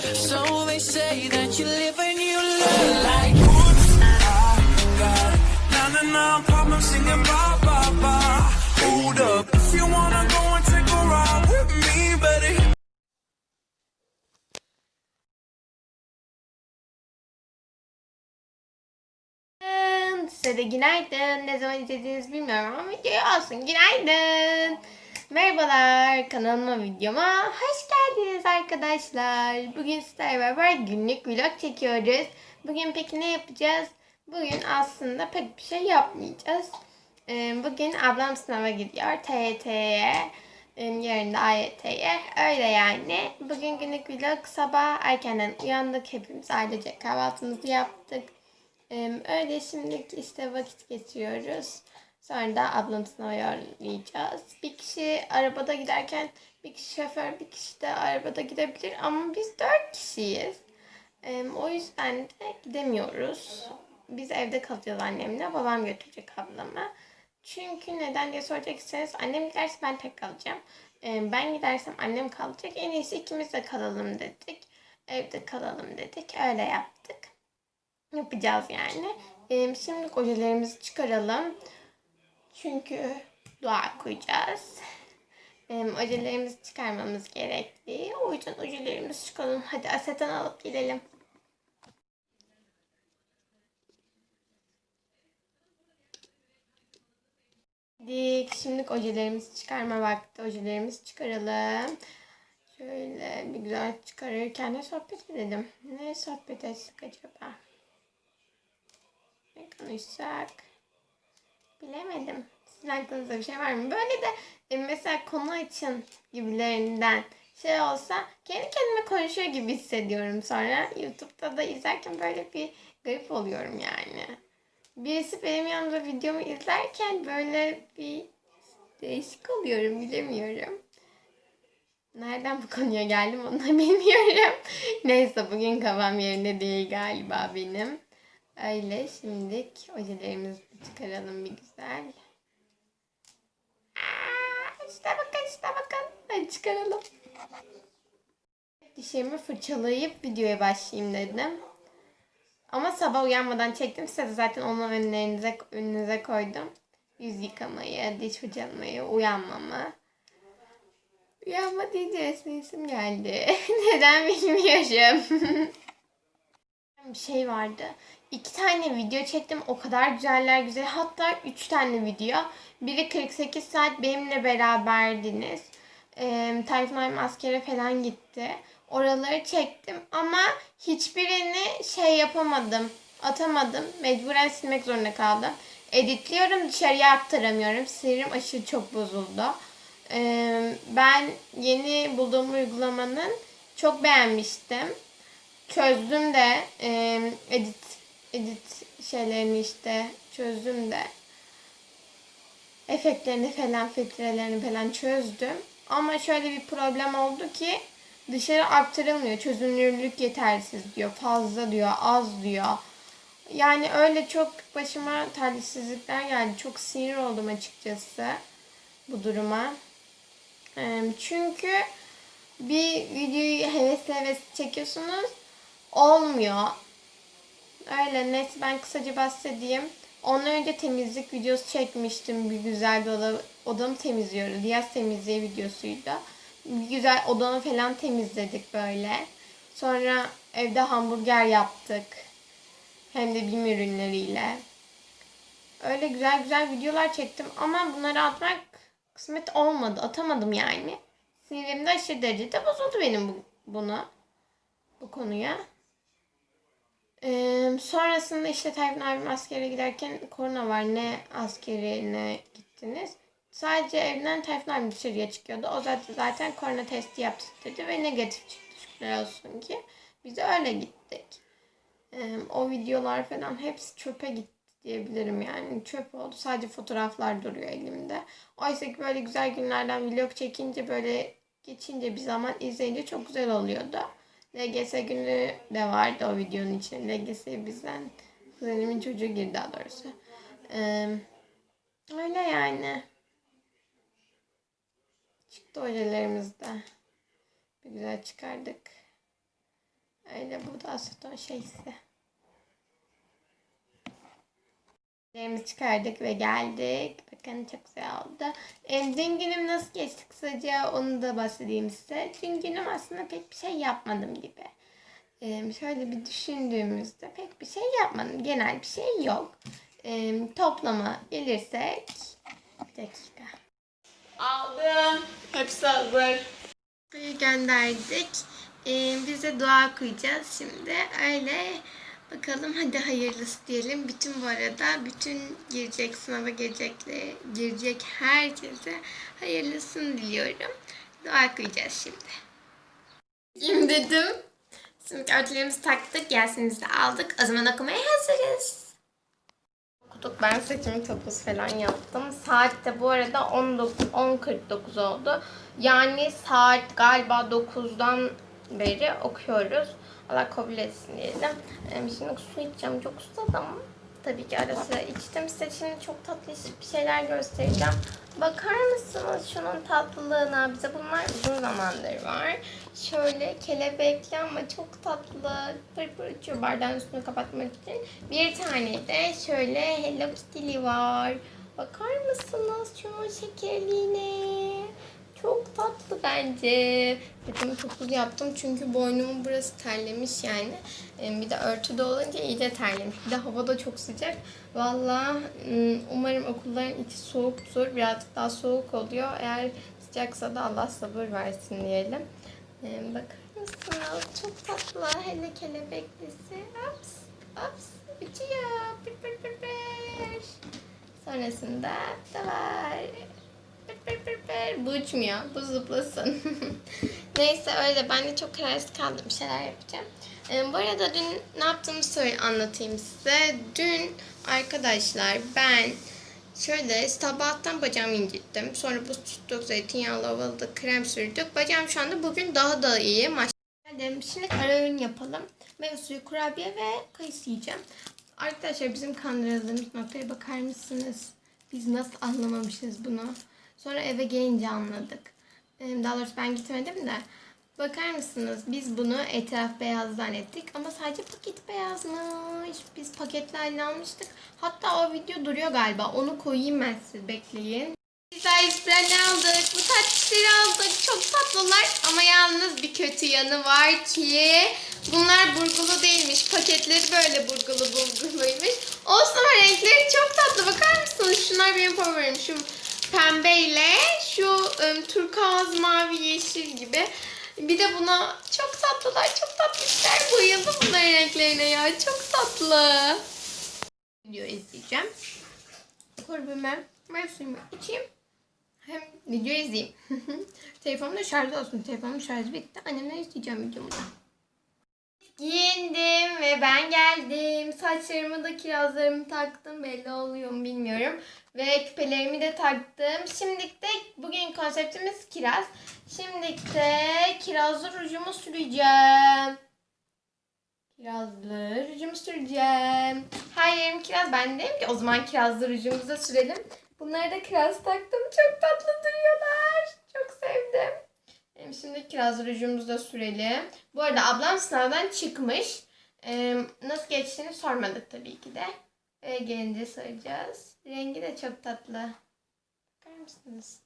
So they say that you live and you learn like oops, I uh, got uh, na na na problem singing ba ba ba. Hold up, if you wanna go and take a ride with me, buddy. Günaydın. Size de günaydın. Ne zaman izlediğinizi bilmiyorum ama video olsun. Günaydın. Merhabalar. Kanalıma videoma hoş geldiniz arkadaşlar. Bugün sizlerle beraber günlük vlog çekiyoruz. Bugün peki ne yapacağız? Bugün aslında pek bir şey yapmayacağız. Ee, Bugün ablam sınava gidiyor. TYT'ye. Ee, Yarın da AYT'ye. Öyle yani. Bugün günlük vlog sabah erkenden uyandık. Hepimiz ailece kahvaltımızı yaptık. Ee, öyle şimdilik işte vakit geçiriyoruz. Sonra da ablam sınava yollayacağız. Bir kişi arabada giderken bir kişi şoför bir kişi de arabada gidebilir ama biz dört kişiyiz. Ee, o yüzden de gidemiyoruz. Biz evde kalacağız annemle. Babam götürecek ablamı. Çünkü neden diye soracaksınız. Annem giderse ben tek kalacağım. Ee, ben gidersem annem kalacak. En iyisi ikimiz de kalalım dedik. Evde kalalım dedik. Öyle yaptık yapacağız yani. Ee, şimdi ojelerimizi çıkaralım. Çünkü dua koyacağız. Ee, ojelerimizi çıkarmamız gerekli. O yüzden ojelerimizi çıkalım. Hadi aseton alıp gidelim. Dik. Şimdi ojelerimizi çıkarma vakti. Ojelerimizi çıkaralım. Şöyle bir güzel çıkarırken de sohbet edelim. Ne sohbet etsek acaba? Ne konuşsak? Bilemedim. Sizin aklınızda bir şey var mı? Böyle de e, mesela konu açın gibilerinden şey olsa kendi kendime konuşuyor gibi hissediyorum sonra. YouTube'da da izlerken böyle bir garip oluyorum yani. Birisi benim yanımda videomu izlerken böyle bir değişik oluyorum bilemiyorum. Nereden bu konuya geldim onu bilmiyorum. Neyse bugün kafam yerinde değil galiba benim. Öyle şimdilik ojelerimizi çıkaralım bir güzel. Aa, işte bakın işte bakın. Hadi çıkaralım. Dişlerimi fırçalayıp videoya başlayayım dedim. Ama sabah uyanmadan çektim. Size de zaten onu önlerinize, önünüze koydum. Yüz yıkamayı, diş fırçalamayı, uyanmamı. Uyanma deyince isim geldi. Neden bilmiyorum. bir şey vardı. İki tane video çektim. O kadar güzeller güzel. Hatta üç tane video. Biri 48 saat benimle beraberdiniz. Ee, Tayfun askere falan gitti. Oraları çektim ama hiçbirini şey yapamadım. Atamadım. Mecburen silmek zorunda kaldım. Editliyorum dışarıya aktaramıyorum. Sinirim aşırı çok bozuldu. Ee, ben yeni bulduğum uygulamanın çok beğenmiştim çözdüm de e, edit edit şeylerini işte çözdüm de efektlerini falan filtrelerini falan çözdüm. Ama şöyle bir problem oldu ki dışarı aktarılmıyor. Çözünürlük yetersiz diyor. Fazla diyor. Az diyor. Yani öyle çok başıma talihsizlikler geldi. Çok sinir oldum açıkçası bu duruma. Çünkü bir videoyu hevesli hevesli çekiyorsunuz olmuyor. Öyle net ben kısaca bahsedeyim. Ondan önce temizlik videosu çekmiştim. Bir güzel bir oda, odamı temizliyoruz. Diyaz temizliği videosuydu. Bir güzel odamı falan temizledik böyle. Sonra evde hamburger yaptık. Hem de BİM ürünleriyle. Öyle güzel güzel videolar çektim ama bunları atmak kısmet olmadı. Atamadım yani. Sinirim de aşırı derecede bozuldu benim bu, buna. Bu konuya. Ee, sonrasında işte Tayfun abim askere giderken korona var ne askerine gittiniz. Sadece evden Tayfun abim dışarıya çıkıyordu. O zaten, zaten korona testi dedi ve negatif çıktı şükürler olsun ki. Biz öyle gittik. Ee, o videolar falan hepsi çöpe gitti diyebilirim yani. Çöp oldu. Sadece fotoğraflar duruyor elimde. Oysa ki böyle güzel günlerden vlog çekince böyle geçince bir zaman izleyince çok güzel oluyordu. LGS günü de vardı o videonun içinde. LGS bizden kuzenimin çocuğu girdi daha doğrusu. Ee, öyle yani. Çıktı hocalarımız da. Bir güzel çıkardık. Şöyle bu da aseton şeysi. Ellerimizi çıkardık ve geldik. Bakın çok güzel oldu. E, dün günüm nasıl geçti kısaca onu da bahsedeyim size. Dün günüm aslında pek bir şey yapmadım gibi. E, şöyle bir düşündüğümüzde pek bir şey yapmadım. Genel bir şey yok. E, toplama gelirsek bir dakika. Aldım. Hepsi hazır. Gönderdik. Ee, biz de dua okuyacağız şimdi. Öyle bakalım hadi hayırlısı diyelim. Bütün bu arada bütün girecek sınava girecekle girecek herkese hayırlısını diliyorum. Dua okuyacağız şimdi. Kim dedim? Şimdi örtülerimizi taktık, Yasin'imizi de aldık. O zaman okumaya hazırız. Okuduk. Ben saçımı topuz falan yaptım. Saat de bu arada 19 10.49 oldu. Yani saat galiba 9'dan beri okuyoruz. Allah kabul etsin diyelim. Ee, Şimdi su içeceğim. Çok susadım. Tabii ki ara sıra içtim. Size şimdi çok tatlı bir şeyler göstereceğim. Bakar mısınız şunun tatlılığına? Bize bunlar uzun zamandır var. Şöyle kelebekli ama çok tatlı. Pır pır uçuyor bardağın üstünü kapatmak için. Bir tane de şöyle Hello Kitty'li var. Bakar mısınız şunun şekerliğine? Çok tatlı bence. Saçımı topuz yaptım çünkü boynumun burası terlemiş yani. Ee, Bir de örtüde olunca iyice terlemiş. Bir de hava da çok sıcak. Valla ım, umarım okulların içi soğuktur. Birazcık daha soğuk oluyor. Eğer sıcaksa da Allah sabır versin diyelim. Ee, Bakar mısınız? Çok tatlı. Hele kelebeklisi. Ups, ups. Uçuyor. Pır pır pır pır. Sonrasında da var. Pır pır pır pır. Bu uçmuyor. Bu zıplasın. Neyse öyle. Ben de çok kararsız kaldım. Bir şeyler yapacağım. Ee, bu arada dün ne yaptığımı söyle anlatayım size. Dün arkadaşlar ben şöyle sabahtan bacağımı incittim. Sonra buz tuttuk. Zeytinyağlı havalı krem sürdük. Bacağım şu anda bugün daha da iyi. Maş Geldim. Şimdi ara öğün yapalım. Meyve suyu, kurabiye ve kayısı yiyeceğim. Arkadaşlar bizim kandırıldığımız noktaya bakar mısınız? Biz nasıl anlamamışız bunu? Sonra eve gelince anladık. Daha doğrusu ben gitmedim de. Bakar mısınız? Biz bunu etraf beyaz zannettik ama sadece paket beyazmış. Biz paketli halini almıştık. Hatta o video duruyor galiba. Onu koyayım ben size bekleyin. Biz ne aldık. Bu tatlışları aldık. Çok tatlılar ama yalnız bir kötü yanı var ki bunlar burgulu değilmiş. Paketleri böyle burgulu burguluymuş. Olsun ama renkleri çok tatlı. Bakar mısınız? Şunlar benim favorim. Şu pembeyle şu ım, turkuaz mavi yeşil gibi. Bir de buna çok tatlılar, çok tatlışlar. Bayıldım bunların renklerine ya. Çok tatlı. Video izleyeceğim. Kurbime mevsimi içeyim. Hem video izleyeyim. Telefonumda şarjı olsun. Telefonumun şarjı bitti. Annemden isteyeceğim videomu da. Giyindim ve ben geldim. Saçlarımı da kirazlarımı taktım. Belli oluyor mu bilmiyorum. Ve küpelerimi de taktım. Şimdilik de bugün konseptimiz kiraz. Şimdilik de kirazlı rujumu süreceğim. Kirazlı rujumu süreceğim. Her yerim kiraz. Ben dedim ki o zaman kirazlı rujumuzu da sürelim. Bunları da kiraz taktım. Çok tatlı duruyorlar. Şimdi kiraz rujumuzu da sürelim. Bu arada ablam sınavdan çıkmış. Ee, nasıl geçtiğini sormadık tabii ki de. Ve gelince soracağız. Rengi de çok tatlı. Bakar mısınız?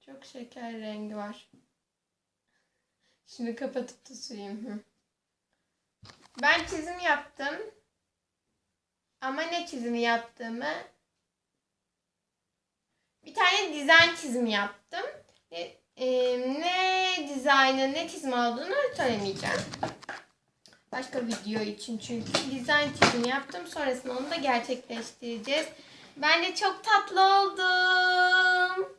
Çok şeker rengi var. Şimdi kapatıp da süreyim. Ben çizim yaptım. Ama ne çizimi yaptığımı bir tane dizayn çizimi yaptım. E, e, ne dizaynı ne çizim olduğunu söylemeyeceğim. Başka video için çünkü dizayn çizimi yaptım. Sonrasında onu da gerçekleştireceğiz. Ben de çok tatlı oldum.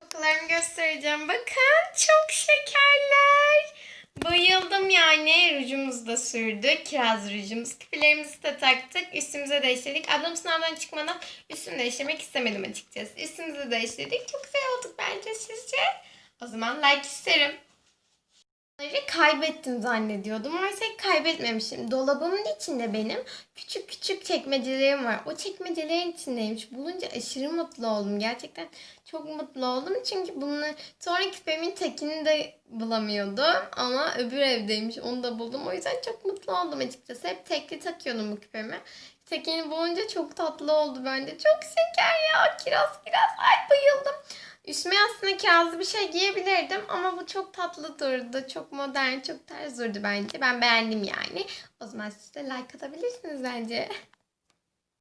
Bakılarımı göstereceğim. Bakın çok şekerler. Bayıldım yani. Rujumuzu da sürdük. Kiraz rujumuz. Küpelerimizi de taktık. Üstümüze değiştirdik. Ablam sınavdan çıkmadan üstümü değiştirmek istemedim açıkçası. Üstümüzü değiştirdik. Çok güzel olduk bence sizce. O zaman like isterim. Kaybettim zannediyordum. Oysa kaybetmemişim. Dolabımın içinde benim küçük küçük çekmecelerim var. O çekmecelerin içindeymiş. Bulunca aşırı mutlu oldum. Gerçekten çok mutlu oldum. Çünkü bunu sonra küpemin tekini de bulamıyordum. Ama öbür evdeymiş. Onu da buldum. O yüzden çok mutlu oldum açıkçası. Hep tekli takıyordum bu küpemi. Tekini bulunca çok tatlı oldu bence. Çok şeker ya. Kiraz kiraz. Ay bayıldım. Üstüme aslında kirazlı bir şey giyebilirdim ama bu çok tatlı durdu. Çok modern, çok tarz durdu bence. Ben beğendim yani. O zaman siz de like atabilirsiniz bence.